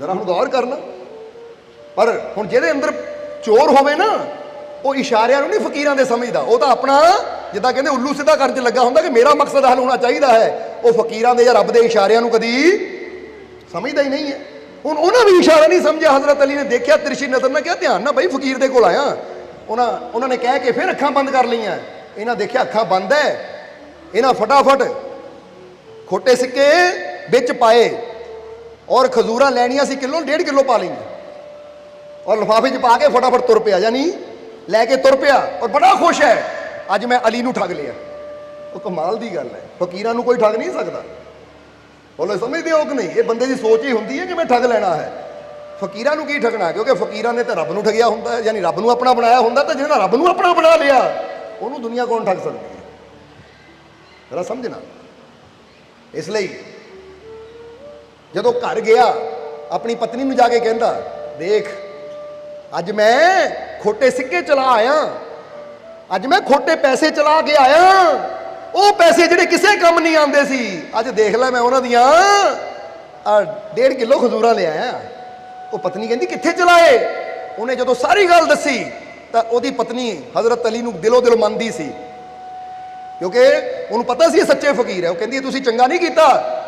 ਜਰਾ ਹੁਣ ਗੌਰ ਕਰਨਾ। ਪਰ ਹੁਣ ਜਿਹਦੇ ਅੰਦਰ ਚੋਰ ਹੋਵੇ ਨਾ, ਉਹ ਇਸ਼ਾਰਿਆਂ ਨੂੰ ਨਹੀਂ ਫਕੀਰਾਂ ਦੇ ਸਮਝਦਾ। ਉਹ ਤਾਂ ਆਪਣਾ, ਜਿੱਦਾਂ ਕਹਿੰਦੇ ਉੱਲੂ ਸਿੱਧਾ ਕਰਨ 'ਚ ਲੱਗਾ ਹੁੰਦਾ ਕਿ ਮੇਰਾ ਮਕਸਦ ਹੱਲ ਹੋਣਾ ਚਾਹੀਦਾ ਹੈ। ਉਹ ਫਕੀਰਾਂ ਦੇ ਜਾਂ ਰੱਬ ਦੇ ਇਸ਼ਾਰਿਆਂ ਨੂੰ ਕਦੀ ਸਮਝਦਾ ਹੀ ਨਹੀਂ ਹੈ। ਹੁਣ ਉਹਨਾਂ ਵੀ ਇਸ਼ਾਰਾ ਨਹੀਂ ਸਮਝਿਆ। ਹਜ਼ਰਤ ਅਲੀ ਨੇ ਦੇਖਿਆ ਤਿਰਛੀ ਨਜ਼ਰ ਨਾਲ ਕਿਹਾ, ਧਿਆਨ ਨਾਲ ਬਈ, ਫਕੀਰ ਦੇ ਕੋਲ ਆਇਆ। ਉਹਨਾਂ ਉਹਨਾਂ ਨੇ ਕਹਿ ਕੇ ਫਿਰ ਅੱਖਾਂ ਬੰਦ ਕਰ ਲਈਆਂ। ਇਹਨਾਂ ਦੇਖਿਆ ਅੱਖਾਂ ਬੰਦ ਹੈ। ਇਹਨਾਂ ਫਟਾਫਟ ਖੋਟੇ ਸਿੱਕੇ ਵਿੱਚ ਪਾਏ। ਔਰ ਖਜ਼ੂਰਾਂ ਲੈਣੀਆਂ ਸੀ ਕਿਲੋ? ਡੇਢ ਕਿਲੋ ਪਾ ਲਈਆਂ। ਔਰ ਲਿਫਾਫੇ 'ਚ ਪਾ ਕੇ ਫਟਾਫਟ ਤੁਰ ਪਿਆ। ਯਾਨੀ ਲੈ ਕੇ ਤੁਰ ਪਿਆ ਔਰ ਬੜਾ ਖੁਸ਼ ਹੈ। ਅੱਜ ਮੈਂ ਅਲੀ ਨੂੰ ਠੱਗ ਲਿਆ। ਉਹ ਕਮਾਲ ਦੀ ਗੱਲ ਹੈ। ਫਕੀਰਾਂ ਨੂੰ ਕੋਈ ਠੱਗ ਨਹੀਂ ਸਕਦਾ। ਬੋਲੇ, ਸਮਝਦੇ ਹੋ ਕਿ ਨਹੀਂ? ਇਹ ਬੰਦੇ ਦੀ ਸੋਚ ਹੀ ਹੁੰਦੀ ਹੈ ਕਿ ਮੈਂ ਠੱਗ ਲੈਣਾ ਹੈ। ਫਕੀਰਾਂ ਨੂੰ ਕੀ ਠੱਗਣਾ? ਕਿਉਂਕਿ ਫਕੀਰਾਂ ਨੇ ਤਾਂ ਰੱਬ ਨੂੰ ਠੱਗਿਆ ਹੁੰਦਾ ਹੈ। ਯਾਨੀ ਰੱਬ ਨੂੰ ਆਪਣਾ ਬਣਾਇਆ ਹੁੰਦਾ ਤਾਂ ਜਿਹਨੇ ਰੱਬ ਨੂੰ ਆਪਣਾ ਬਣਾ ਲਿਆ, ਉਹਨੂੰ ਦੁਨੀਆ ਕੌਣ ਠੱਗ ਸਕਦੀ ਹੈ? ਜਰਾ ਸਮਝਣਾ। ਇਸ ਲਈ ਜਦੋਂ ਘਰ ਗਿਆ, ਆਪਣੀ ਪਤਨੀ ਨੂੰ ਜਾ ਕੇ ਕਹਿੰਦਾ, ਦੇਖ, ਅੱਜ ਮੈਂ ਖੋਟੇ ਸਿੱਕੇ ਚਲਾ ਆਇਆ। ਅੱਜ ਮੈਂ ਖੋਟੇ ਪੈਸੇ ਚਲਾ ਕੇ ਆਇਆ। ਉਹ ਪੈਸੇ ਜਿਹੜੇ ਕਿਸੇ ਕੰਮ ਨਹੀਂ ਆਉਂਦੇ ਸੀ। ਅੱਜ ਦੇਖ ਲੈ ਮੈਂ ਉਹਨਾਂ ਦੀਆਂ, ਆ ਡੇਢ ਕਿਲੋ ਖਜ਼ੂਰਾਂ ਲੈ ਆਇਆ। ਉਹ ਪਤਨੀ ਕਹਿੰਦੀ, ਕਿੱਥੇ ਚਲਾਏ? ਉਹਨੇ ਜਦੋਂ ਸਾਰੀ ਗੱਲ ਦੱਸੀ, ਤਾਂ ਉਹਦੀ ਪਤਨੀ ਹਜ਼ਰਤ ਅਲੀ ਨੂੰ ਦਿਲੋਂ ਦਿਲੋਂ ਮੰਨਦੀ ਸੀ। ਕਿਉਂਕਿ ਉਹਨੂੰ ਪਤਾ ਸੀ ਇਹ ਸੱਚੇ ਫਕੀਰ ਹੈ। ਉਹ ਕਹਿੰਦੀ ਤੁਸੀਂ ਚੰਗਾ ਨਹੀਂ ਕੀਤਾ।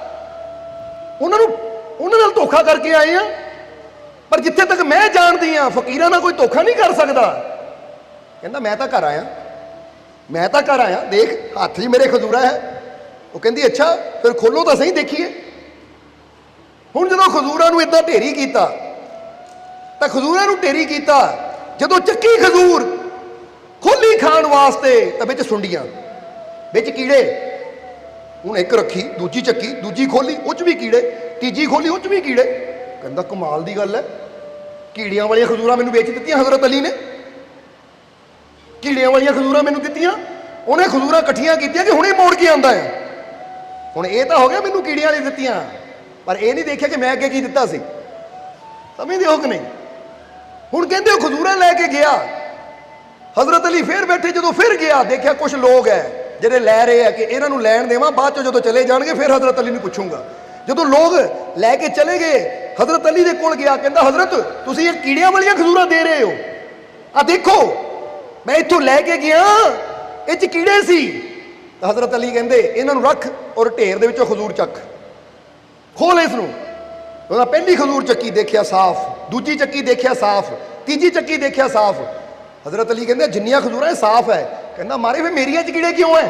ਉਹਨਾਂ ਨੂੰ, ਉਹਨਾਂ ਨਾਲ ਧੋਖਾ ਕਰਕੇ ਆਏ ਆ। ਪਰ ਜਿੱਥੇ ਤੱਕ ਮੈਂ ਜਾਣਦੀ ਆ, ਫਕੀਰਾਂ ਨਾਲ ਕੋਈ ਧੋਖਾ ਨਹੀਂ ਕਰ ਸਕਦਾ। ਕਹਿੰਦਾ, ਮੈਂ ਤਾਂ ਘਰ ਆਇਆ। ਮੈਂ ਤਾਂ ਘਰ ਆਇਆ। ਦੇਖ, ਹੱਥ ਹੀ ਮੇਰੇ ਖਜ਼ੂਰਾ ਹੈ। ਉਹ ਕਹਿੰਦੀ, ਅੱਛਾ, ਫਿਰ ਖੋਲੋ ਤਾਂ ਸਹੀ, ਦੇਖੀਏ। ਹੁਣ ਜਦੋਂ ਖਜ਼ੂਰਾਂ ਨੂੰ ਇਦਾਂ ਢੇਰੀ ਕੀਤਾ, ਤਾਂ ਖਜ਼ੂਰਾਂ ਨੂੰ ਢੇਰੀ ਕੀਤਾ, ਜਦੋਂ ਚੱਕੀ ਖਜ਼ੂਰ ਖੋਲੀ ਖਾਣ ਵਾਸਤੇ, ਤਾਂ ਵਿੱਚ ਸੁੰਡੀਆਂ, ਵਿੱਚ ਕੀੜੇ ਹੁਣ ਇੱਕ ਰੱਖੀ, ਦੂਜੀ ਚੱਕੀ, ਦੂਜੀ ਖੋਲੀ ਉਹ ਚ ਵੀ ਕੀੜੇ, ਤੀਜੀ ਖੋਲੀ ਉਹ ਚ ਵੀ ਕੀੜੇ। ਕਹਿੰਦਾ ਕਮਾਲ ਦੀ ਗੱਲ ਹੈ। ਕੀੜੀਆਂ ਵਾਲੀਆਂ ਖਜ਼ੂਰਾਂ ਮੈਨੂੰ ਵੇਚ ਦਿੱਤੀਆਂ ਹਜ਼ਰਤ ਅਲੀ ਨੇ। ਕੀੜਿਆਂ ਵਾਲੀਆਂ ਖਜ਼ੂਰਾਂ ਮੈਨੂੰ ਦਿੱਤੀਆਂ। ਉਹਨੇ ਖਜ਼ੂਰਾਂ ਇਕੱਠੀਆਂ ਕੀਤੀਆਂ ਕਿ ਹੁਣੇ ਮੋੜ ਕੇ ਆਂਦਾ ਹੈ। ਹੁਣ ਇਹ ਤਾਂ ਹੋ ਗਿਆ ਮੈਨੂੰ ਕੀੜੀਆਂ ਵਾਲੀ ਦਿੱਤੀਆਂ। ਪਰ ਇਹ ਨਹੀਂ ਦੇਖਿਆ ਕਿ ਮੈਂ ਅੱਗੇ ਕੀ ਦਿੱਤਾ ਸੀ। ਸਮਝਦੇ ਹੋ ਕਿ ਨਹੀਂ? ਹੁਣ ਕਹਿੰਦੇ ਉਹ ਖਜ਼ੂਰਾਂ ਲੈ ਕੇ ਗਿਆ। ਹਜ਼ਰਤ ਅਲੀ ਫੇਰ ਬੈਠੇ, ਜਦੋਂ ਫਿਰ ਗਿਆ, ਦੇਖਿਆ ਕੁਝ ਲੋਕ ਹੈ। ਜਿਹੜੇ ਲੈ ਰਹੇ ਆ ਕਿ ਇਹਨਾਂ ਨੂੰ ਲੈਣ ਦੇਵਾਂ, ਬਾਅਦ ਚੋਂ ਜਦੋਂ ਚਲੇ ਜਾਣਗੇ, ਫਿਰ ਹਜ਼ਰਤ ਅਲੀ ਨੂੰ ਪੁੱਛੂੰਗਾ। ਜਦੋਂ ਲੋਕ ਲੈ ਕੇ ਚਲੇ ਗਏ, ਹਜ਼ਰਤ ਅਲੀ ਦੇ ਕੋਲ ਗਿਆ, ਕਹਿੰਦਾ, ਹਜ਼ਰਤ, ਤੁਸੀਂ ਇਹ ਕੀੜਿਆਂ ਵਾਲੀਆਂ ਖਜ਼ੂਰਾਂ ਦੇ ਰਹੇ ਹੋ। ਆ ਦੇਖੋ, ਮੈਂ ਇੱਥੋਂ ਲੈ ਕੇ ਗਿਆ, ਇਹ ਚ ਕੀੜੇ ਸੀ। ਤਾਂ ਹਜ਼ਰਤ ਅਲੀ ਕਹਿੰਦੇ, ਇਹਨਾਂ ਨੂੰ ਰੱਖ ਔਰ ਢੇਰ ਦੇ ਵਿੱਚੋਂ ਖਜ਼ੂਰ ਚੱਕ। ਖੋਲ ਇਸ ਨੂੰ। ਉਹਦਾ ਪਹਿਲੀ ਖਜ਼ੂਰ ਚੱਕੀ ਦੇਖਿਆ ਸਾਫ਼, ਦੂਜੀ ਚੱਕੀ ਦੇਖਿਆ ਸਾਫ਼, ਤੀਜੀ ਚੱਕੀ ਦੇਖਿਆ ਸਾਫ਼। ਹਜ਼ਰਤ ਅਲੀ ਕਹਿੰਦੇ, ਜਿੰਨੀਆਂ ਖਜ਼ੂਰਾਂ ਇਹ ਸਾਫ਼ ਹੈ ਕਹਿੰਦਾ, ਮਾਰੇ ਫੇ ਮੇਰੀਆਂ ਚ ਕੀੜੇ ਕਿਉਂ ਹੈ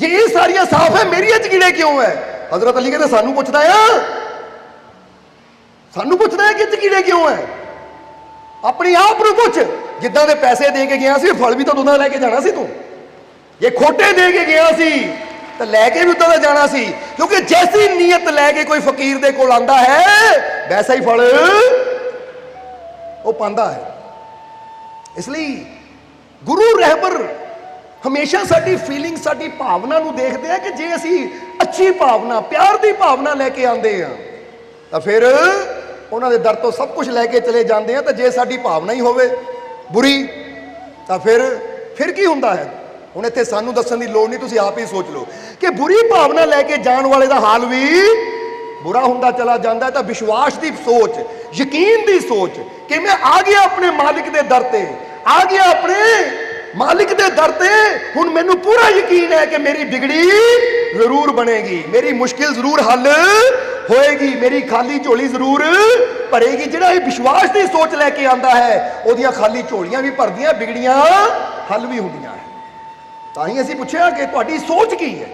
ਜੇ ਇਹ ਸਾਰੀਆਂ ਸਾਫ਼ ਹੈ ਮੇਰੀਆਂ ਚ ਕੀੜੇ ਕਿਉਂ ਹੈ ਹਜ਼ਰਤ ਅਲੀ ਕਹਿੰਦੇ, ਸਾਨੂੰ ਪੁੱਛਦਾ ਆ। ਸਾਨੂੰ ਪੁੱਛਦਾ ਹੈ ਕਿ ਇਹ ਕੀੜੇ ਕਿਉਂ ਹੈ ਆਪਣੀ ਆਪ ਨੂੰ ਪੁੱਛ। ਜਿੱਦਾਂ ਦੇ ਪੈਸੇ ਦੇ ਕੇ ਗਿਆ ਸੀ, ਫਲ ਵੀ ਤਾਂ ਦੁਨਾ ਲੈ ਕੇ ਜਾਣਾ ਸੀ ਤੂੰ। ਜੇ ਖੋਟੇ ਦੇ ਕੇ ਗਿਆ ਸੀ, ਤਾਂ ਲੈ ਕੇ ਵੀ ਉਦਾਂ ਦਾ ਜਾਣਾ ਸੀ। ਕਿਉਂਕਿ ਜੈਸੀ ਨੀਅਤ ਲੈ ਕੇ ਕੋਈ ਫਕੀਰ ਦੇ ਕੋਲ ਆਂਦਾ ਹੈ, ਵੈਸਾ ਹੀ ਫਲ ਉਹ ਪਾਉਂਦਾ ਹੈ। ਇਸ ਲਈ ਗੁਰੂ ਰਹਿਬਰ ਹਮੇਸ਼ਾ ਸਾਡੀ ਫੀਲਿੰਗ ਸਾਡੀ ਭਾਵਨਾ ਨੂੰ ਦੇਖਦੇ ਆ ਕਿ ਜੇ ਅਸੀਂ ਅੱਛੀ ਭਾਵਨਾ, ਪਿਆਰ ਦੀ ਭਾਵਨਾ ਲੈ ਕੇ ਆਂਦੇ ਆ, ਤਾਂ ਫਿਰ ਉਹਨਾਂ ਦੇ ਦਰ ਤੋਂ ਸਭ ਕੁਝ ਲੈ ਕੇ ਚਲੇ ਜਾਂਦੇ ਆ, ਤਾਂ ਜੇ ਸਾਡੀ ਭਾਵਨਾ ਹੀ ਹੋਵੇ ਬੁਰੀ, ਤਾਂ ਫਿਰ ਫਿਰ ਕੀ ਹੁੰਦਾ ਹੈ? ਹੁਣ ਇੱਥੇ ਸਾਨੂੰ ਦੱਸਣ ਦੀ ਲੋੜ ਨਹੀਂ, ਤੁਸੀਂ ਆਪ ਹੀ ਸੋਚ ਲਓ ਕਿ ਬੁਰੀ ਭਾਵਨਾ ਲੈ ਕੇ ਜਾਣ ਵਾਲੇ ਦਾ ਹਾਲ ਵੀ ਬੁਰਾ ਹੁੰਦਾ ਚਲਾ ਜਾਂਦਾ ਤਾਂ ਵਿਸ਼ਵਾਸ ਦੀ ਸੋਚ, ਯਕੀਨ ਦੀ ਸੋਚ ਕਿ ਮੈਂ ਆ ਗਿਆ ਆਪਣੇ ਮਾਲਿਕ ਦੇ ਦਰ ਤੇ? ਆ ਗਿਆ ਆਪਣੇ ਮਾਲਿਕ ਦੇ ਦਰ ਤੇ। ਹੁਣ ਮੈਨੂੰ ਪੂਰਾ ਯਕੀਨ ਹੈ ਕਿ ਮੇਰੀ ਬਿਗੜੀ ਜ਼ਰੂਰ ਬਣੇਗੀ। ਮੇਰੀ ਮੁਸ਼ਕਿਲ ਜ਼ਰੂਰ ਹੱਲ ਹੋਏਗੀ। ਮੇਰੀ ਖਾਲੀ ਝੋਲੀ ਜ਼ਰੂਰ ਭਰੇਗੀ। ਜਿਹੜਾ ਇਹ ਵਿਸ਼ਵਾਸ ਦੀ ਸੋਚ ਲੈ ਕੇ ਆਂਦਾ ਹੈ, ਉਹਦੀਆਂ ਖਾਲੀ ਝੋਲੀਆਂ ਵੀ ਭਰਦੀਆਂ ਬਿਗੜੀਆਂ ਹੱਲ ਵੀ ਹੁੰਦੀਆਂ ਹੈ ਤਾਂ ਹੀ ਅਸੀਂ ਪੁੱਛਿਆ ਕਿ ਤੁਹਾਡੀ ਸੋਚ ਕੀ ਹੈ?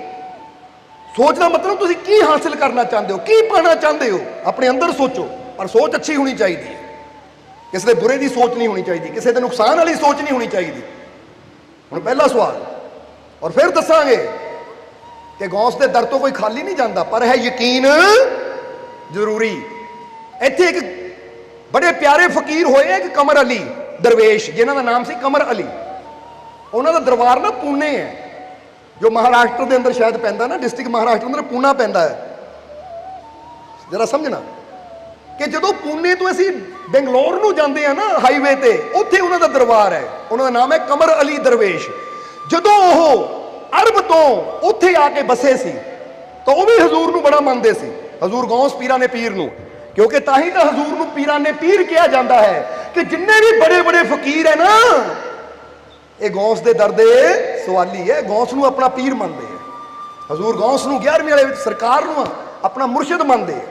ਸੋਚ ਦਾ ਮਤਲਬ ਤੁਸੀਂ ਕੀ ਹਾਸਲ ਕਰਨਾ ਚਾਹੁੰਦੇ ਹੋ? ਕੀ ਪਾਣਾ ਚਾਹੁੰਦੇ ਹੋ? ਆਪਣੇ ਅੰਦਰ ਸੋਚੋ, ਪਰ ਸੋਚ ਅੱਛੀ ਹੋਣੀ ਚਾਹੀਦੀ ਹੈ। ਕਿਸੇ ਦੇ ਬੁਰੇ ਦੀ ਸੋਚ ਨਹੀਂ ਹੋਣੀ ਚਾਹੀਦੀ, ਕਿਸੇ ਦੇ ਨੁਕਸਾਨ ਵਾਲੀ ਸੋਚ ਨਹੀਂ ਹੋਣੀ ਚਾਹੀਦੀ। ਹੁਣ ਪਹਿਲਾ ਸਵਾਲ, ਔਰ ਫਿਰ ਦੱਸਾਂਗੇ ਕਿ ਗੌਸ ਦੇ ਦਰ ਤੋਂ ਕੋਈ ਖਾਲੀ ਨਹੀਂ ਜਾਂਦਾ, ਪਰ ਹੈ ਯਕੀਨ ਜ਼ਰੂਰੀ। ਇੱਥੇ ਇੱਕ ਬੜੇ ਪਿਆਰੇ ਫਕੀਰ ਹੋਏ ਇੱਕ ਕਮਰ ਅਲੀ ਦਰਵੇਸ਼, ਜਿਨ੍ਹਾਂ ਦਾ ਨਾਮ ਸੀ ਕਮਰ ਅਲੀ। ਉਹਨਾਂ ਦਾ ਦਰਬਾਰ ਨਾ ਪੂਨੇ ਹੈ, ਜੋ ਮਹਾਰਾਸ਼ਟਰ ਦੇ ਅੰਦਰ ਸ਼ਾਇਦ ਪੈਂਦਾ ਨਾ, ਡਿਸਟ੍ਰਿਕਟ ਮਹਾਰਾਸ਼ਟਰ ਅੰਦਰ ਪੂਨਾ ਪੈਂਦਾ ਹੈ। ਜਰਾ ਸਮਝਣਾ ਕਿ ਜਦੋਂ ਪੂਨੇ ਤੋਂ ਅਸੀਂ ਬੰਗਲੌਰ ਨੂੰ ਜਾਂਦੇ ਆ ਨਾ ਹਾਈਵੇ ਤੇ, ਉੱਥੇ ਉਹਨਾਂ ਦਾ ਦਰਬਾਰ ਹੈ। ਉਹਨਾਂ ਦਾ ਨਾਮ ਹੈ ਕਮਰ ਅਲੀ ਦਰਵੇਸ਼। ਜਦੋਂ ਉਹ ਅਰਬ ਤੋਂ ਉੱਥੇ ਆ ਕੇ ਬਸੇ ਸੀ, ਤਾਂ ਉਹ ਵੀ ਹਜ਼ੂਰ ਨੂੰ ਬੜਾ ਮੰਨਦੇ ਸੀ। ਹਜ਼ੂਰ ਗੌਸ ਪੀਰਾਂ ਨੇ ਪੀਰ ਨੂੰ, ਕਿਉਂਕਿ ਤਾਂ ਹੀ ਤਾਂ ਹਜ਼ੂਰ ਨੂੰ ਪੀਰਾਂ ਨੇ ਪੀਰ ਕਿਹਾ ਜਾਂਦਾ ਹੈ ਕਿ ਜਿੰਨੇ ਵੀ ਬੜੇ ਬੜੇ ਫਕੀਰ ਹੈ ਨਾ, ਇਹ ਗੌਸ ਦੇ ਦਰ ਦੇ ਸਵਾਲੀ ਹੈ। ਗੌਸ ਨੂੰ ਆਪਣਾ ਪੀਰ ਮੰਨਦੇ ਹੈ। ਹਜ਼ੂਰ ਗੌਸ ਨੂੰ 11ਵੀਂ ਵਾਲੇ ਵਿੱਚ ਸਰਕਾਰ ਨੂੰ ਆਪਣਾ ਮੁਰਸ਼ਿਦ ਮੰਨਦੇ ਹੈ।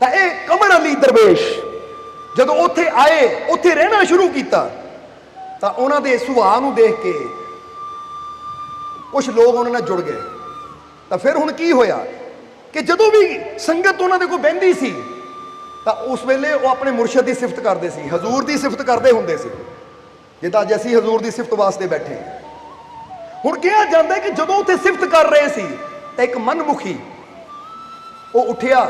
ਤਾਂ ਇਹ ਕਮਰ ਅਲੀ ਦਰਵੇਸ਼ ਜਦੋਂ ਉੱਥੇ ਆਏ, ਉੱਥੇ ਰਹਿਣਾ ਸ਼ੁਰੂ ਕੀਤਾ, ਤਾਂ ਉਹਨਾਂ ਦੇ ਸੁਭਾਅ ਨੂੰ ਦੇਖ ਕੇ ਕੁਝ ਲੋਕ ਉਹਨਾਂ ਨਾਲ ਜੁੜ ਗਏ। ਤਾਂ ਫਿਰ ਹੁਣ ਕੀ ਹੋਇਆ ਕਿ ਜਦੋਂ ਵੀ ਸੰਗਤ ਉਹਨਾਂ ਦੇ ਕੋਲ ਬਹਿੰਦੀ ਸੀ, ਤਾਂ ਉਸ ਵੇਲੇ ਉਹ ਆਪਣੇ ਮੁਰਸ਼ਿਦ ਦੀ ਸਿਫਤ ਕਰਦੇ ਸੀ, ਹਜ਼ੂਰ ਦੀ ਸਿਫਤ ਕਰਦੇ ਹੁੰਦੇ ਸੀ। ਜਿੱਦਾਂ ਅੱਜ ਅਸੀਂ ਹਜ਼ੂਰ ਦੀ ਸਿਫਤ ਵਾਸਤੇ ਬੈਠੇ ਹੁਣ ਕਿਹਾ ਜਾਂਦਾ ਕਿ ਜਦੋਂ ਉੱਥੇ ਸਿਫਤ ਕਰ ਰਹੇ ਸੀ, ਤਾਂ ਇੱਕ ਮਨਮੁਖੀ ਉਹ ਉੱਠਿਆ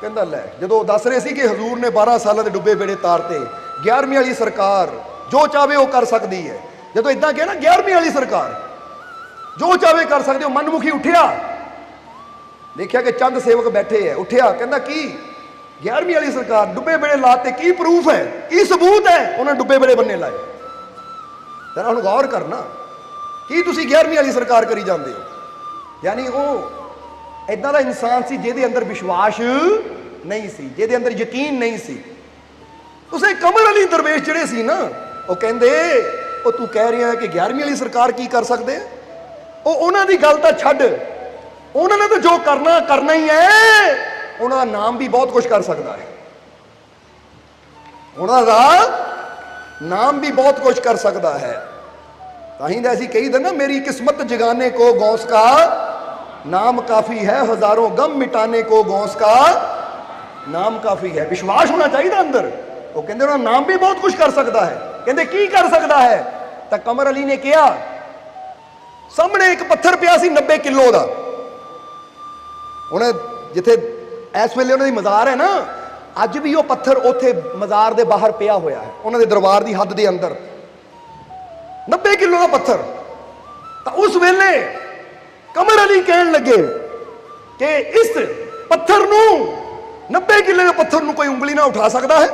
ਕਹਿੰਦਾ ਲੈ, ਜਦੋਂ ਦੱਸ ਰਹੇ ਸੀ ਕਿ ਹਜ਼ੂਰ ਨੇ 12 ਸਾਲਾਂ ਦੇ ਡੁੱਬੇ ਬੇੜੇ ਤਾਰਤੇ 11ਵੀਂ ਵਾਲੀ ਸਰਕਾਰ ਜੋ ਚਾਵੇ ਉਹ ਕਰ ਸਕਦੀ ਹੈ। ਜਦੋਂ ਇਦਾਂ ਕਿਹਾ ਨਾ 11ਵੀਂ ਵਾਲੀ ਸਰਕਾਰ ਜੋ ਚਾਵੇ ਕਰ ਸਕਦੇ ਹੋ ਮਨਮੁਖੀ ਉੱਠਿਆ। ਦੇਖਿਆ ਕਿ ਚੰਦ ਸੇਵਕ ਬੈਠੇ ਐ ਉੱਠਿਆ, ਕਹਿੰਦਾ ਕੀ? 11ਵੀਂ ਵਾਲੀ ਸਰਕਾਰ ਡੁੱਬੇ ਬੇੜੇ ਲਾਤੇ ਕੀ ਪ੍ਰੂਫ ਹੈ? ਕੀ ਸਬੂਤ ਹੈ? ਉਹਨਾਂ ਡੁੱਬੇ ਬੇੜੇ ਬੰਨੇ ਲਾਏ। ਜਰਾ ਹੁਣ ਗੌਰ ਕਰਨਾ, ਕੀ ਤੁਸੀਂ 11ਵੀਂ ਵਾਲੀ ਸਰਕਾਰ ਕਰੀ ਜਾਂਦੇ ਹੋ? ਯਾਨੀ ਉਹ ਇਦਾਂ ਦਾ ਇਨਸਾਨ ਸੀ ਜਿਹਦੇ ਅੰਦਰ ਵਿਸ਼ਵਾਸ ਨਹੀਂ ਸੀ, ਜਿਹਦੇ ਅੰਦਰ ਯਕੀਨ ਨਹੀਂ ਸੀ। ਤੁਸੀਂ ਕਮਰ ਅਲੀ ਦਰਵੇਸ਼ ਜਿਹੜੇ ਸੀ ਨਾ, ਉਹ ਕਹਿੰਦੇ, ਉਹ ਤੂੰ ਕਹਿ ਰਿਹਾ ਕਿ 11ਵੀਂ ਵਾਲੀ ਸਰਕਾਰ ਕੀ ਕਰ ਸਕਦੇ ਉਹ ਉਹਨਾਂ ਦੀ ਗੱਲ ਤਾਂ ਛੱਡ। ਉਹਨਾਂ ਨੇ ਤਾਂ ਜੋ ਕਰਨਾ ਕਰਨਾ ਹੀ ਹੈ। ਉਹਨਾਂ ਦਾ ਨਾਮ ਵੀ ਬਹੁਤ ਕੁਝ ਕਰ ਸਕਦਾ ਹੈ। ਉਹਨਾਂ ਦਾ ਨਾਮ ਵੀ ਬਹੁਤ ਕੁਝ ਕਰ ਸਕਦਾ ਹੈ। ਤਾਂ ਹੀ ਤਾਂ ਅਸੀਂ ਕਹੀਦਾ ਨਾ ਮੇਰੀ ਕਿਸਮਤ ਜਗਾਨੇ ਕੋ ਗੌਸ ਕਾ नाम काफी है हजारों गम मिटाने को गौस का ਨਾਮ ਕਾਫੀ ਹੈ ਵਿਸ਼ਵਾਸ ਹੋਣਾ ਚਾਹੀਦਾ ਅੰਦਰ ਉਹ ਕਹਿੰਦੇ ਉਹਨਾਂ ਨਾਮ ਵੀ ਬਹੁਤ ਕੁਝ ਕਰ ਸਕਦਾ ਹੈ ਕਹਿੰਦੇ ਕੀ ਕਰ ਸਕਦਾ ਹੈ ਤਾਂ ਕਮਰ ਅਲੀ ਨੇ ਕਿਹਾ ਸਾਹਮਣੇ ਇੱਕ ਪੱਥਰ ਪਿਆ ਸੀ 90 ਕਿਲੋ ਦਾ ਉਹਨੇ ਜਿੱਥੇ ਇਸ ਵੇਲੇ ਉਹਨਾਂ ਦੀ ਮਜ਼ਾਰ ਹੈ ਨਾ ਅੱਜ ਵੀ ਉਹ ਪੱਥਰ ਉੱਥੇ ਮਜ਼ਾਰ ਦੇ ਬਾਹਰ ਪਿਆ ਹੋਇਆ ਹੈ ਉਹਨਾਂ ਦੇ ਦਰਬਾਰ ਦੀ ਹੱਦ ਦੇ ਅੰਦਰ 90 ਕਿਲੋ ਦਾ ਪੱਥਰ ਤਾਂ ਉਸ ਵੇਲੇ ਕਮਰ ਅਲੀ ਕਹਿਣ ਲੱਗੇ ਕਿ ਇਸ ਪੱਥਰ ਨੂੰ 90 ਕਿਲੋ ਦੇ ਪੱਥਰ ਨੂੰ ਕੋਈ ਉਂਗਲੀ ਨਾ ਉਠਾ ਸਕਦਾ ਹੈ।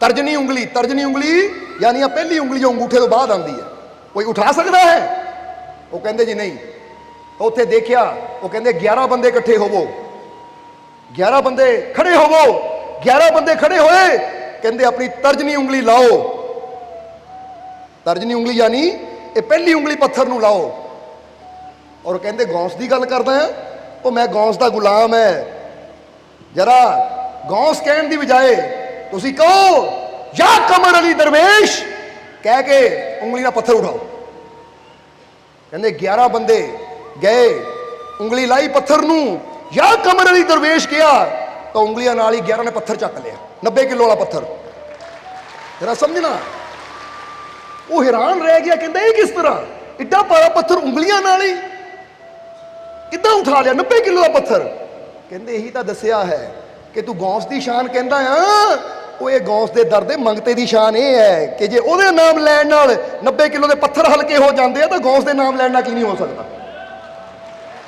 ਤਰਜਨੀ ਉਂਗਲੀ ਤਰਜਨੀ ਉਂਗਲੀ ਯਾਨੀ ਆ ਪਹਿਲੀ ਉਂਗਲੀ ਜੋ ਅੰਗੂਠੇ ਤੋਂ ਬਾਅਦ ਆਉਂਦੀ ਹੈ, ਕੋਈ ਉਠਾ ਸਕਦਾ ਹੈ? ਉਹ ਕਹਿੰਦੇ ਜੀ ਨਹੀਂ। ਉੱਥੇ ਦੇਖਿਆ, ਉਹ ਕਹਿੰਦੇ 11 ਬੰਦੇ ਇਕੱਠੇ ਹੋਵੋ। 11 ਬੰਦੇ ਖੜੇ ਹੋਵੋ। 11 ਬੰਦੇ ਖੜੇ ਹੋਏ, ਕਹਿੰਦੇ ਆਪਣੀ ਤਰਜਨੀ ਉਂਗਲੀ ਲਾਓ। ਤਰਜਨੀ ਉਂਗਲੀ ਯਾਨੀ ਇਹ ਪਹਿਲੀ ਉਂਗਲੀ ਪੱਥਰ ਨੂੰ ਲਾਓ। ਔਰ ਕਹਿੰਦੇ ਗੌਂਸ ਦੀ ਗੱਲ ਕਰਦਾ ਹੈ। ਉਹ ਮੈਂ ਗੌਂਸ ਦਾ ਗੁਲਾਮ ਹੈ। ਜਰਾ ਗੌਂਸ ਕਹਿਣ ਦੀ ਬਜਾਏ ਤੁਸੀਂ ਕਹੋ, ਯਾ ਕਮਰ ਅਲੀ ਦਰਵੇਸ਼? ਕਹਿ ਕੇ ਉਂਗਲੀ ਨਾਲ ਪੱਥਰ ਉਠਾਓ। ਕਹਿੰਦੇ 11 ਬੰਦੇ ਗਏ, ਉਂਗਲੀ ਲਾਈ ਪੱਥਰ ਨੂੰ, ਯਾ ਕਮਰ ਅਲੀ ਦਰਵੇਸ਼ ਕਿਹਾ? ਤਾਂ ਉਂਗਲੀਆਂ ਨਾਲ ਹੀ 11 ਨੇ ਪੱਥਰ ਚੱਕ ਲਿਆ। 90 ਕਿਲੋ ਵਾਲਾ ਪੱਥਰ। ਜਰਾ ਸਮਝਣਾ? ਉਹ ਹੈਰਾਨ ਰਹਿ ਗਿਆ, ਕਹਿੰਦਾ, ਇਹ ਕਿਸ ਤਰ੍ਹਾਂ? ਇੱਡਾ ਪਾਰਾ ਪੱਥਰ ਉਂਗਲੀਆਂ ਨਾਲ ਹੀ? ਕਿੱਦਾਂ ਉਠਾ ਲਿਆ? 90 ਕਿਲੋ ਦਾ ਪੱਥਰ। ਕਹਿੰਦੇ ਇਹੀ ਤਾਂ ਦੱਸਿਆ ਹੈ ਕਿ ਤੂੰ ਗੌਸ ਦੀ ਸ਼ਾਨ ਕਹਿੰਦਾ ਆ। ਉਹ ਇਹ ਗੌਸ ਦੇ ਦਰ ਦੇ ਮੰਗਤੇ ਦੀ ਸ਼ਾਨ ਇਹ ਹੈ ਕਿ ਜੇ ਉਹਦੇ ਨਾਮ ਲੈਣ ਨਾਲ 90 ਕਿਲੋ ਦੇ ਪੱਥਰ ਹਲਕੇ ਹੋ ਜਾਂਦੇ ਆ, ਤਾਂ ਗੌਸ ਦੇ ਨਾਮ ਲੈਣ ਨਾਲ ਕੀ ਨਹੀਂ ਹੋ ਸਕਦਾ?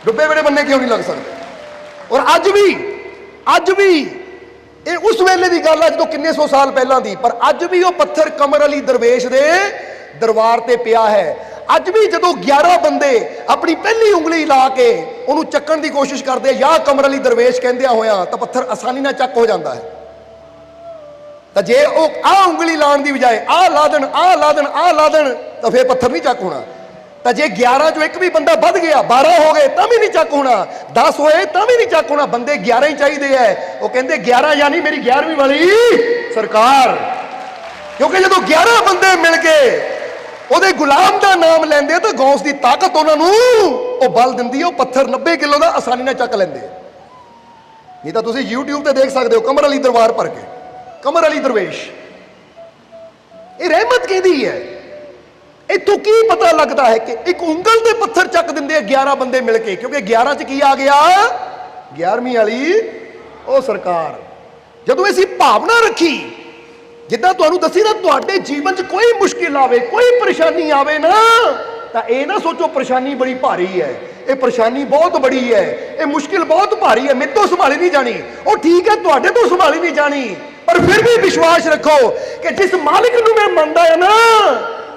ਡੁੱਬੇ ਬੜੇ ਬੰਨੇ ਕਿਉਂ ਨਹੀਂ ਲੱਗ ਸਕਦੇ? ਔਰ ਅੱਜ ਵੀ ਅੱਜ ਵੀ ਇਹ ਉਸ ਵੇਲੇ ਦੀ ਗੱਲ ਹੈ ਜਦੋਂ ਕਿੰਨੇ ਸੌ ਸਾਲ ਪਹਿਲਾਂ ਦੀ, ਪਰ ਅੱਜ ਵੀ ਉਹ ਪੱਥਰ ਕਮਰ ਅਲੀ ਦਰਵੇਸ਼ ਦੇ ਦਰਬਾਰ ਤੇ ਪਿਆ ਹੈ। ਅੱਜ ਵੀ ਜਦੋਂ 11 ਬੰਦੇ ਆਪਣੀ ਪਹਿਲੀ ਉਂਗਲੀ ਲਾ ਕੇ ਉਹਨੂੰ ਚੱਕਣ ਦੀ ਕੋਸ਼ਿਸ਼ ਕਰਦੇ ਜਾਂ ਕਮਰ ਅਲੀ ਦਰਵੇਸ਼ ਕਹਿੰਦਿਆਂ ਹੋਇਆ, ਤਾਂ ਪੱਥਰ ਆਸਾਨੀ ਨਾਲ ਚੱਕ ਹੋ ਜਾਂਦਾ ਹੈ। ਤਾਂ ਜੇ ਉਹ ਆ ਉਂਗਲੀ ਲਾਉਣ ਦੀ ਬਜਾਏ ਆ ਲਾ ਦੇਣ, ਆ ਲਾ ਦੇਣ, ਆ ਲਾ ਦੇਣ, ਤਾਂ ਫੇਰ ਪੱਥਰ ਨਹੀਂ ਚੱਕ ਹੋਣਾ। ਤਾਂ ਜੇ 11 ਚੋਂ ਇੱਕ ਵੀ ਬੰਦਾ ਵੱਧ ਗਿਆ 12 ਹੋ ਗਏ, ਤਾਂ ਵੀ ਨਹੀਂ ਚੱਕ ਹੋਣਾ। 10 ਹੋਏ, ਤਾਂ ਵੀ ਨਹੀਂ ਚੱਕ ਹੋਣਾ। ਬੰਦੇ 11 ਹੀ ਚਾਹੀਦੇ ਐ। ਉਹ ਕਹਿੰਦੇ 11 ਯਾਨੀ ਮੇਰੀ 11ਵੀਂ ਵਾਲੀ ਸਰਕਾਰ। ਕਿਉਂਕਿ ਜਦੋਂ 11 ਬੰਦੇ ਮਿਲ ਕੇ ਉਹਦੇ ਗੁਲਾਮ ਦਾ ਨਾਮ ਲੈਂਦੇ ਤਾਂ ਗੌਸ ਦੀ ਤਾਕਤ ਉਹਨਾਂ ਨੂੰ ਉਹ ਬਲ ਦਿੰਦੀ ਹੈ ਉਹ ਪੱਥਰ 90 ਕਿਲੋ ਦਾ ਆਸਾਨੀ ਨਾਲ ਚੱਕ ਲੈਂਦੇ ਨਹੀਂ ਤਾਂ ਤੁਸੀਂ YouTube ਤੇ ਦੇਖ ਸਕਦੇ ਹੋ ਕਮਰ ਅਲੀ ਦਰਬਾਰ ਭਰ ਕੇ, ਕਮਰ ਅਲੀ ਦਰਵੇਸ਼। ਇਹ ਰਹਿਮਤ ਕਿਹਦੀ ਹੈ? ਇਤੋਂ ਕੀ ਪਤਾ ਲੱਗਦਾ ਹੈ ਕਿ ਇੱਕ ਉਂਗਲ ਦੇ ਪੱਥਰ ਚੱਕ ਦਿੰਦੇ ਆ 11 ਬੰਦੇ ਮਿਲ ਕੇ, ਕਿਉਂਕਿ 11 ਚ ਕੀ ਆ ਗਿਆ? 11ਵੀਂ ਵਾਲੀ ਉਹ ਸਰਕਾਰ। ਜਦੋਂ ਅਸੀਂ ਭਾਵਨਾ ਰੱਖੀ ਜਿੱਦਾਂ ਤੁਹਾਨੂੰ ਦੱਸੀ ਨਾ, ਤੁਹਾਡੇ ਜੀਵਨ 'ਚ ਕੋਈ ਮੁਸ਼ਕਿਲ ਆਵੇ, ਕੋਈ ਪਰੇਸ਼ਾਨੀ ਆਵੇ ਨਾ, ਤਾਂ ਇਹ ਨਾ ਸੋਚੋ ਪਰੇਸ਼ਾਨੀ ਬੜੀ ਭਾਰੀ ਹੈ। ਇਹ ਪਰੇਸ਼ਾਨੀ ਬਹੁਤ ਬੜੀ ਹੈ। ਇਹ ਮੁਸ਼ਕਿਲ ਬਹੁਤ ਭਾਰੀ ਹੈ। ਮੇਰੇ ਤੋਂ ਸੰਭਾਲੀ ਨਹੀਂ ਜਾਣੀ। ਉਹ ਠੀਕ ਹੈ, ਤੁਹਾਡੇ ਤੋਂ ਸੰਭਾਲੀ ਨਹੀਂ ਜਾਣੀ। ਪਰ ਫਿਰ ਵੀ ਵਿਸ਼ਵਾਸ ਰੱਖੋ ਕਿ ਜਿਸ ਮਾਲਿਕ ਨੂੰ ਮੈਂ ਮੰਨਦਾ ਹਾਂ ਨਾ,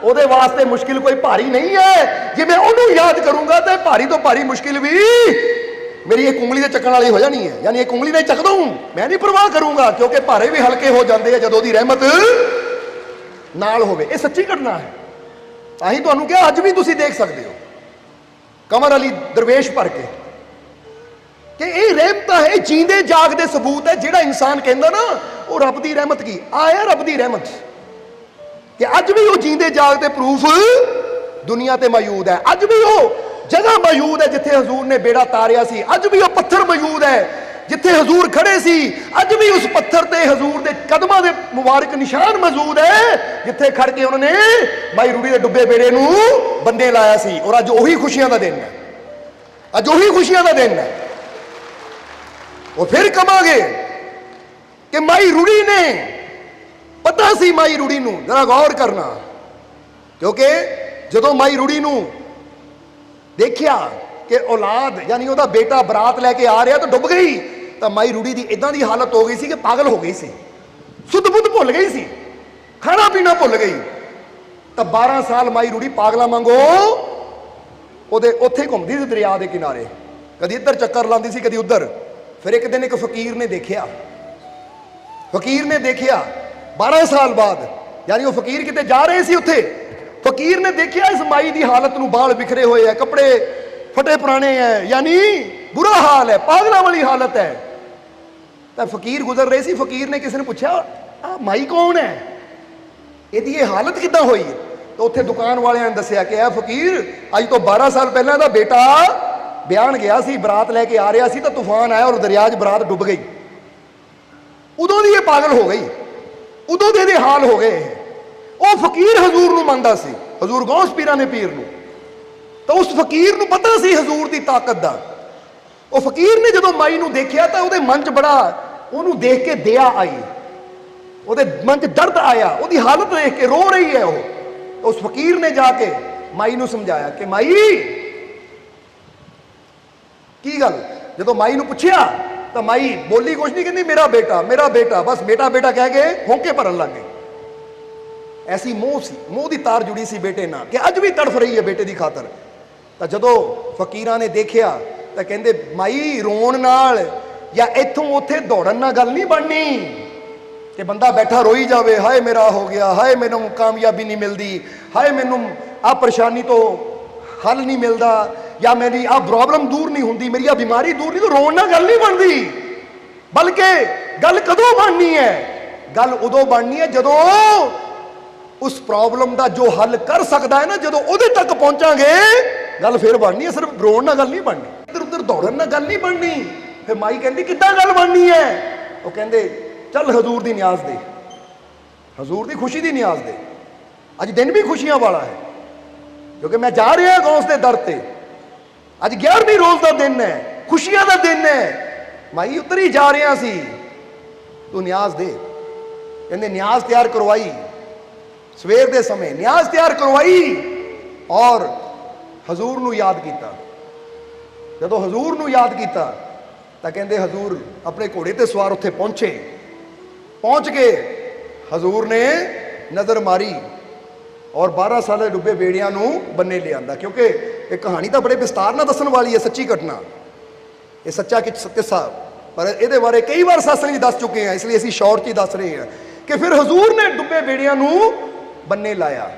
ਉਹਦੇ ਵਾਸਤੇ ਮੁਸ਼ਕਿਲ ਕੋਈ ਭਾਰੀ ਨਹੀਂ ਹੈ। ਜੇ ਮੈਂ ਉਹਨੂੰ ਯਾਦ ਕਰੂੰਗਾ, ਤਾਂ ਭਾਰੀ ਤੋਂ ਭਾਰੀ ਮੁਸ਼ਕਿਲ ਵੀ ਮੇਰੀ ਇੱਕ ਉਂਗਲੀ ਦੇ ਚੱਕਣ ਵਾਲੀ ਹੋ ਜਾਣੀ ਹੈ। ਯਾਨੀ ਇੱਕ ਉਂਗਲੀ ਨਾਲ ਚੱਕ ਦਊਂ ਮੈਂ ਨਹੀਂ ਪਰਵਾਹ ਕਰੂੰਗਾ, ਕਿਉਂਕਿ ਭਾਰੇ ਵੀ ਹਲਕੇ ਹੋ ਜਾਂਦੇ ਆ ਜਦੋਂ ਦੀ ਰਹਿਮਤ ਨਾਲ ਹੋਵੇ। ਇਹ ਸੱਚੀ ਘਟਨਾ ਹੈ। ਤਾਂ ਹੀ ਤੁਹਾਨੂੰ ਕਿਹਾ, ਅੱਜ ਵੀ ਤੁਸੀਂ ਦੇਖ ਸਕਦੇ ਹੋ। ਕਮਰ ਅਲੀ ਦਰਵੇਸ਼ ਭਰ ਕੇ। ਕਿ ਇਹ ਰਹਿਮਤ ਹੈ, ਇਹ ਜੀਂਦੇ ਜਾਗਦੇ ਸਬੂਤ ਹੈ, ਜਿਹੜਾ ਇਨਸਾਨ ਕਹਿੰਦਾ ਨਾ, ਉਹ ਰੱਬ ਦੀ ਰਹਿਮਤ ਕੀ? ਆਇਆ ਰੱਬ ਦੀ ਰਹਿਮਤ। ਕਿ ਅੱਜ ਵੀ ਉਹ ਜੀਂਦੇ ਜਾਗਦੇ ਪ੍ਰੂਫ ਦੁਨੀਆ ਤੇ ਮੌਜੂਦ ਹੈ। ਅੱਜ ਵੀ ਉਹ ਜਗ੍ਹਾ ਮੌਜੂਦ ਹੈ ਜਿੱਥੇ ਹਜ਼ੂਰ ਨੇ ਬੇੜਾ ਤਾਰਿਆ ਸੀ। ਅੱਜ ਵੀ ਉਹ ਪੱਥਰ ਮੌਜੂਦ ਹੈ, ਜਿੱਥੇ ਹਜ਼ੂਰ ਖੜੇ ਸੀ। ਅੱਜ ਵੀ ਉਸ ਪੱਥਰ ਤੇ ਹਜ਼ੂਰ ਦੇ ਕਦਮਾਂ ਦੇ ਮੁਬਾਰਕ ਨਿਸ਼ਾਨ ਮੌਜੂਦ ਹੈ, ਜਿੱਥੇ ਖੜ ਕੇ ਉਹਨਾਂ ਨੇ ਮਾਈ ਰੂੜੀ ਦੇ ਡੁੱਬੇ ਬੇੜੇ ਨੂੰ ਬੰਦੇ ਲਾਇਆ ਸੀ। ਔਰ ਅੱਜ ਉਹੀ ਖੁਸ਼ੀਆਂ ਦਾ ਦਿਨ ਹੈ। ਅੱਜ ਉਹੀ ਖੁਸ਼ੀਆਂ ਦਾ ਦਿਨ ਹੈ। ਉਹ ਫਿਰ ਕਮਾਂਗੇ ਕਿ ਮਾਈ ਰੂੜੀ ਨੇ, ਪਤਾ ਸੀ ਮਾਈ ਰੂੜੀ ਨੂੰ, ਜਰਾ ਗੌਰ ਕਰਨਾ। ਕਿਉਂਕਿ ਜਦੋਂ ਮਾਈ ਰੂੜੀ ਨੂੰ ਦੇਖਿਆ ਕਿ ਔਲਾਦ, ਯਾਨੀ ਉਹਦਾ ਬੇਟਾ ਬਰਾਤ ਲੈ ਕੇ ਆ ਰਿਹਾ ਤਾਂ ਡੁੱਬ ਗਈ। ਤਾਂ ਮਾਈ ਰੂੜੀ ਦੀ ਇਦਾਂ ਦੀ ਹਾਲਤ ਹੋ ਗਈ ਸੀ ਕਿ ਪਾਗਲ ਹੋ ਗਈ ਸੀ। ਸੁੱਧ ਬੁੱਧ ਭੁੱਲ ਗਈ ਸੀ। ਖਾਣਾ ਪੀਣਾ ਭੁੱਲ ਗਈ। ਤਾਂ 12 ਸਾਲ ਮਾਈ ਰੂੜੀ ਪਾਗਲਾ ਮੰਗੋ ਉਹਦੇ ਉੱਥੇ ਘੁੰਮਦੀ ਸੀ ਦਰਿਆ ਦੇ ਕਿਨਾਰੇ। ਕਦੀ ਇੱਧਰ ਚੱਕਰ ਲਾਉਂਦੀ ਸੀ, ਕਦੀ ਉੱਧਰ। ਫਿਰ ਇੱਕ ਦਿਨ ਇੱਕ ਫਕੀਰ ਨੇ ਦੇਖਿਆ। ਫਕੀਰ ਨੇ ਦੇਖਿਆ 12 ਸਾਲ ਬਾਅਦ, ਯਾਨੀ ਉਹ ਫਕੀਰ ਕਿਤੇ ਜਾ ਰਹੇ ਸੀ ਉੱਥੇ। ਫਕੀਰ ਨੇ ਦੇਖਿਆ ਇਸ ਮਾਈ ਦੀ ਹਾਲਤ ਨੂੰ ਬਾਲ ਵਿਖਰੇ ਹੋਏ ਆ, ਕੱਪੜੇ ਫਟੇ ਪੁਰਾਣੇ ਐ ਯਾਨੀ ਬੁਰਾ ਹਾਲ ਹੈ, ਪਾਗਲਾਂ ਵਾਲੀ ਹਾਲਤ ਹੈ। ਤਾਂ ਫਕੀਰ ਗੁਜ਼ਰ ਰਹੇ ਸੀ, ਫਕੀਰ ਨੇ ਕਿਸੇ ਨੇ ਪੁੱਛਿਆ, ਆ ਮਾਈ ਕੌਣ ਹੈ? ਇਹਦੀ ਇਹ ਹਾਲਤ ਕਿੱਦਾਂ ਹੋਈ? ਤਾਂ ਉੱਥੇ ਦੁਕਾਨ ਵਾਲਿਆਂ ਨੇ ਦੱਸਿਆ ਕਿ ਇਹ ਫਕੀਰ, ਅੱਜ ਤੋਂ 12 ਸਾਲ ਪਹਿਲਾਂ ਦਾ ਬੇਟਾ ਬਿਆਨ ਗਿਆ ਸੀ, ਬਰਾਤ ਲੈ ਕੇ ਆ ਰਿਹਾ ਸੀ, ਤਾਂ ਤੂਫਾਨ ਆਇਆ ਔਰ ਦਰਿਆ 'ਚ ਬਰਾਤ ਡੁੱਬ ਗਈ। ਉਦੋਂ ਦੀ ਇਹ ਪਾਗਲ ਹੋ ਗਈ, ਉਦੋਂ ਦੇ ਇਹਦੇ ਹਾਲ ਹੋ ਗਏ। ਉਹ ਫਕੀਰ ਹਜ਼ੂਰ ਨੂੰ ਮੰਨਦਾ ਸੀ। ਹਜ਼ੂਰ ਗੌਸ ਪੀਰਾਂ ਨੇ ਪੀਰ ਨੂੰ। ਤਾਂ ਉਸ ਫਕੀਰ ਨੂੰ ਪਤਾ ਸੀ ਹਜ਼ੂਰ ਦੀ ਤਾਕਤ ਦਾ। ਉਹ ਫਕੀਰ ਨੇ ਜਦੋਂ ਮਾਈ ਨੂੰ ਦੇਖਿਆ ਤਾਂ ਉਹਦੇ ਮਨ 'ਚ ਬੜਾ, ਉਹਨੂੰ ਦੇਖ ਕੇ ਦਇਆ ਆਈ। ਉਹਦੇ ਮਨ 'ਚ ਦਰਦ ਆਇਆ। ਉਹਦੀ ਹਾਲਤ ਦੇਖ ਕੇ ਰੋ ਰਹੀ ਹੈ ਉਹ। ਉਸ ਫਕੀਰ ਨੇ ਜਾ ਕੇ ਮਾਈ ਨੂੰ ਸਮਝਾਇਆ ਕਿ ਮਾਈ, ਕੀ ਗੱਲ? ਜਦੋਂ ਮਾਈ ਨੂੰ ਪੁੱਛਿਆ ਤਾਂ ਮਾਈ ਬੋਲੀ ਕੁਛ ਨਹੀਂ ਕਹਿੰਦੀ, ਮੇਰਾ ਬੇਟਾ ਮੇਰਾ ਬੇਟਾ। ਬਸ ਬੇਟਾ ਬੇਟਾ ਕਹਿ ਕੇ ਹੋਂਕੇ ਭਰਨ ਲੱਗ ਗਈ ਐਸੀ ਮੋਹ ਸੀ, ਮੋਹ ਦੀ ਤਾਰ ਜੁੜੀ ਸੀ ਬੇਟੇ ਨਾਲ ਕਿ ਅੱਜ ਵੀ ਤੜਫ ਰਹੀ ਹੈ ਬੇਟੇ ਦੀ ਖਾਤਰ। ਤਾਂ ਜਦੋਂ ਫਕੀਰਾਂ ਨੇ ਦੇਖਿਆ ਤਾਂ ਕਹਿੰਦੇ, ਮਾਈ ਰੋਣ ਨਾਲ ਜਾਂ ਇੱਥੋਂ ਉੱਥੇ ਦੌੜਨ ਨਾਲ ਗੱਲ ਨਹੀਂ ਬਣਨੀ ਕਿ ਬੰਦਾ ਬੈਠਾ ਰੋਈ ਜਾਵੇ, ਹਾਏ ਮੇਰਾ ਹੋ ਗਿਆ, ਹਾਏ ਮੈਨੂੰ ਕਾਮਯਾਬੀ ਨਹੀਂ ਮਿਲਦੀ, ਹਾਏ ਮੈਨੂੰ ਆ ਪਰੇਸ਼ਾਨੀ ਤੋਂ ਹੱਲ ਨਹੀਂ ਮਿਲਦਾ ਜਾਂ ਮੇਰੀ ਆ ਪ੍ਰੋਬਲਮ ਦੂਰ ਨਹੀਂ ਹੁੰਦੀ, ਮੇਰੀ ਆ ਬਿਮਾਰੀ ਦੂਰ ਨਹੀਂ, ਤਾਂ ਰੋਣ ਨਾਲ ਗੱਲ ਨਹੀਂ ਬਣਦੀ। ਬਲਕਿ ਗੱਲ ਕਦੋਂ ਬਣਨੀ ਹੈ? ਗੱਲ ਉਦੋਂ ਬਣਨੀ ਹੈ ਜਦੋਂ ਉਸ ਪ੍ਰੋਬਲਮ ਦਾ ਜੋ ਹੱਲ ਕਰ ਸਕਦਾ ਹੈ ਨਾ, ਜਦੋਂ ਉਹਦੇ ਤੱਕ ਪਹੁੰਚਾਂਗੇ, ਗੱਲ ਫੇਰ ਬਣਨੀ ਹੈ, ਸਿਰਫ ਰੋਣ ਨਾਲ ਗੱਲ ਨਹੀਂ ਬਣਨੀ। ਇੱਧਰ ਉੱਧਰ ਦੌੜਨ ਨਾਲ ਗੱਲ ਨਹੀਂ ਬਣਨੀ। ਫਿਰ ਮਾਈ ਕਹਿੰਦੀ, ਕਿੱਦਾਂ ਗੱਲ ਬਣਨੀ ਹੈ? ਉਹ ਕਹਿੰਦੇ, ਚੱਲ ਹਜ਼ੂਰ ਦੀ ਨਿਆਜ਼ ਦੇ। ਹਜ਼ੂਰ ਦੀ ਖੁਸ਼ੀ ਦੀ ਨਿਆਜ਼ ਦੇ। ਅੱਜ ਦਿਨ ਵੀ ਖੁਸ਼ੀਆਂ ਵਾਲਾ ਹੈ। ਕਿਉਂਕਿ ਮੈਂ ਜਾ ਰਿਹਾ ਗੌਸ ਦੇ ਦਰ ਤੇ। ਅੱਜ 11ਵੀਂ ਰੋਜ਼ ਦਾ ਦਿਨ ਹੈ, ਖੁਸ਼ੀਆਂ ਦਾ ਦਿਨ ਹੈ। ਮਾਈ ਉੱਤਰ ਹੀ ਜਾ ਰਿਹਾ ਸੀ। ਤੂੰ ਨਿਆਜ਼ ਦੇ। ਕਹਿੰਦੇ, ਨਿਆਜ਼ ਤਿਆਰ ਕਰਵਾਈ। ਸਵੇਰ ਦੇ ਸਮੇਂ ਨਿਆਜ਼ ਤਿਆਰ ਕਰਵਾਈ ਔਰ ਹਜ਼ੂਰ ਨੂੰ ਯਾਦ ਕੀਤਾ। ਜਦੋਂ ਹਜ਼ੂਰ ਨੂੰ ਯਾਦ ਕੀਤਾ, ਤਾਂ ਕਹਿੰਦੇ ਹਜ਼ੂਰ ਆਪਣੇ ਘੋੜੇ ਤੇ ਸਵਾਰ ਉੱਥੇ ਪਹੁੰਚੇ। ਪਹੁੰਚ ਕੇ ਹਜ਼ੂਰ ਨੇ ਨਜ਼ਰ ਮਾਰੀ ਔਰ 12 ਸਾਲ ਦੇ ਡੁੱਬੇ ਬੇੜਿਆਂ ਨੂੰ ਬੰਨੇ ਲਿਆਂਦਾ, ਕਿਉਂਕਿ ਇਹ ਕਹਾਣੀ ਤਾਂ ਬੜੇ ਵਿਸਤਾਰ ਨਾਲ ਦੱਸਣ ਵਾਲੀ ਹੈ ਸੱਚੀ ਘਟਨਾ। ਇਹ ਸੱਚਾ ਕਿ ਕਿੱਸਾ ਪਰ ਇਹਦੇ ਬਾਰੇ ਕਈ ਵਾਰ ਸਾਸਨ ਦੱਸ ਚੁੱਕੇ ਆ, ਇਸ ਲਈ ਅਸੀਂ ਸ਼ਾਰਟ 'ਚ ਹੀ ਦੱਸ ਰਹੇ ਹਾਂ ਕਿ ਫਿਰ ਹਜ਼ੂਰ ਨੇ ਡੁੱਬੇ ਬੇੜਿਆਂ ਨੂੰ ਬੰਨੇ ਲਾਇਆ।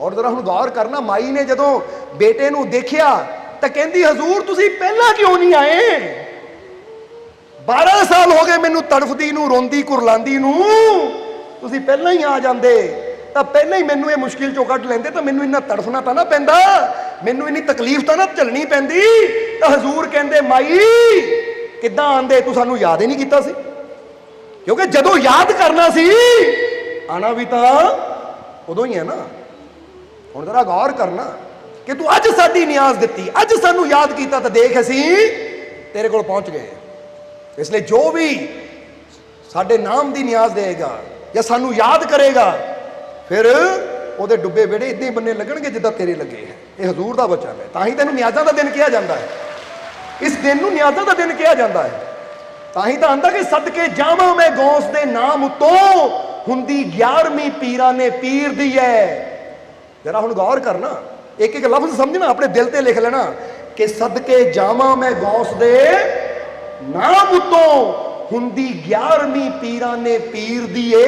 ਔਰ ਜਰਾ ਹੁਣ ਗੌਰ ਕਰਨਾ, ਮਾਈ ਨੇ ਜਦੋਂ ਬੇਟੇ ਨੂੰ ਦੇਖਿਆ ਤਾਂ ਕਹਿੰਦੀ, ਹਜ਼ੂਰ, ਤੁਸੀਂ ਪਹਿਲਾਂ ਕਿਉਂ ਨਹੀਂ ਆਏ? 12 ਸਾਲ ਹੋ ਗਏ ਮੈਨੂੰ ਤੜਫਦੀ ਨੂੰ, ਰੋਂਦੀ, ਕੁਰਲਾਂਦੀ ਨੂੰ। ਤੁਸੀਂ ਪਹਿਲਾਂ ਹੀ ਆ ਜਾਂਦੇ। ਤਾਂ ਪਹਿਲਾਂ ਹੀ ਮੈਨੂੰ ਇਹ ਮੁਸ਼ਕਿਲ ਚੋਂ ਕੱਢ ਲੈਂਦੇ ਤਾਂ ਮੈਨੂੰ ਇੰਨਾ ਤੜਫਣਾ ਤਾਂ ਨਾ ਪੈਂਦਾ। ਮੈਨੂੰ ਇੰਨੀ ਤਕਲੀਫ ਤਾਂ ਨਾ ਝੱਲਣੀ ਪੈਂਦੀ। ਤਾਂ ਹਜ਼ੂਰ ਕਹਿੰਦੇ, ਮਾਈ, ਕਿੱਦਾਂ ਆਂਦੇ? ਤੂੰ ਸਾਨੂੰ ਯਾਦ ਹੀ ਨਹੀਂ ਕੀਤਾ ਸੀ? ਕਿਉਂਕਿ ਜਦੋਂ ਯਾਦ ਕਰਨਾ ਸੀ ਆਣਾ ਵੀ ਤਾਂ ਉਦੋਂ ਹੀ ਹੈ ਨਾ। ਹੁਣ ਜ਼ਰਾ ਗੌਰ ਕਰਨਾ ਕਿ ਤੂੰ ਅੱਜ ਸਾਡੀ ਨਿਆਜ਼ ਦਿੱਤੀ, ਅੱਜ ਸਾਨੂੰ ਯਾਦ ਕੀਤਾ ਤਾਂ ਦੇਖ ਅਸੀਂ ਤੇਰੇ ਕੋਲ ਪਹੁੰਚ ਗਏ। ਇਸ ਲਈ ਜੋ ਵੀ ਸਾਡੇ ਨਾਮ ਦੀ ਨਿਆਜ਼ ਦੇਗਾ ਜਾਂ ਸਾਨੂੰ ਯਾਦ ਕਰੇਗਾ, ਫਿਰ ਉਹਦੇ ਡੁੱਬੇ ਵਿੜੇ ਇਦਾਂ ਹੀ ਬੰਨੇ ਲੱਗਣਗੇ ਜਿੱਦਾਂ ਤੇਰੇ ਲੱਗੇ ਹੈ। ਇਹ ਹਜ਼ੂਰ ਦਾ ਬਚਨ ਹੈ। ਤਾਂ ਹੀ ਤੈਨੂੰ ਨਿਆਜ਼ਾਂ ਦਾ ਦਿਨ ਕਿਹਾ ਜਾਂਦਾ ਹੈ। ਇਸ ਦਿਨ ਨੂੰ ਨਿਆਜ਼ਾਂ ਦਾ ਦਿਨ ਕਿਹਾ ਜਾਂਦਾ ਹੈ। ਤਾਂ ਹੀ ਤਾਂ ਆਂਦਾ ਕਿ ਸਦਕੇ ਜਾਵਾਂ ਮੈਂ ਗੌਸ ਦੇ ਨਾਮ ਉਤੋਂ। ਹੁੰਦੀ 11ਵੀਂ ਪੀਰਾਂ ਨੇ ਪੀਰ ਦੀ ਹੈ ਜਰਾ ਹੁਣ ਗੌਰ ਕਰਨਾ। ਇੱਕ ਇੱਕ ਲਫ਼ਜ਼ ਸਮਝਣਾ ਆਪਣੇ ਦਿਲ ਤੇ ਲਿਖ ਲੈਣਾ ਕਿ ਸਦਕੇ ਜਾਵਾਂ ਮੈਂ ਗੌਸ ਦੇ ਨਾਮ ਉਤੋਂ। ਹੁੰਦੀ 11ਵੀਂ ਪੀਰਾਂ ਨੇ ਪੀਰ ਦੀ ਏ।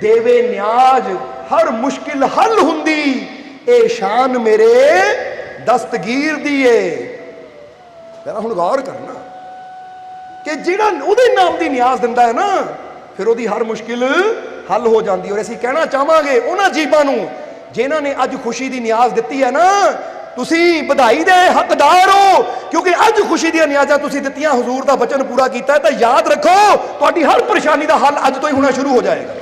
ਦੇਵੇ ਨਿਆਜ, ਹਰ ਮੁਸ਼ਕਿਲ ਹੱਲ ਹੁੰਦੀ। ਇਹ ਸ਼ਾਨ ਮੇਰੇ ਦਸਤਗੀਰ ਦੀ ਏ। ਜਰਾ ਹੁਣ ਗੌਰ ਕਰਨਾ ਕਿ ਜਿਹੜਾ ਉਹਦੇ ਨਾਮ ਦੀ ਨਿਆਜ਼ ਦਿੰਦਾ ਹੈ ਨਾ ਫਿਰ ਉਹਦੀ ਹਰ ਮੁਸ਼ਕਿਲ ਹੱਲ ਹੋ ਜਾਂਦੀ ਔਰ ਅਸੀਂ ਕਹਿਣਾ ਚਾਹਾਂਗੇ ਉਹਨਾਂ ਜੀਵਾਂ ਨੂੰ, ਜਿਨ੍ਹਾਂ ਨੇ ਅੱਜ ਖੁਸ਼ੀ ਦੀ ਨਿਆਜ਼ ਦਿੱਤੀ ਹੈ ਨਾ, ਤੁਸੀਂ ਵਧਾਈ ਦੇ ਹੱਕਦਾਰ ਹੋ, ਕਿਉਂਕਿ ਅੱਜ ਖੁਸ਼ੀ ਦੀਆਂ ਨਿਆਜ਼ਾਂ ਤੁਸੀਂ ਦਿੱਤੀਆਂ, ਹਜ਼ੂਰ ਦਾ ਬਚਨ ਪੂਰਾ ਕੀਤਾ ਤਾਂ ਯਾਦ ਰੱਖੋ, ਤੁਹਾਡੀ ਹਰ ਪਰੇਸ਼ਾਨੀ ਦਾ ਹੱਲ ਅੱਜ ਤੋਂ ਹੀ ਹੋਣਾ ਸ਼ੁਰੂ ਹੋ ਜਾਏਗਾ।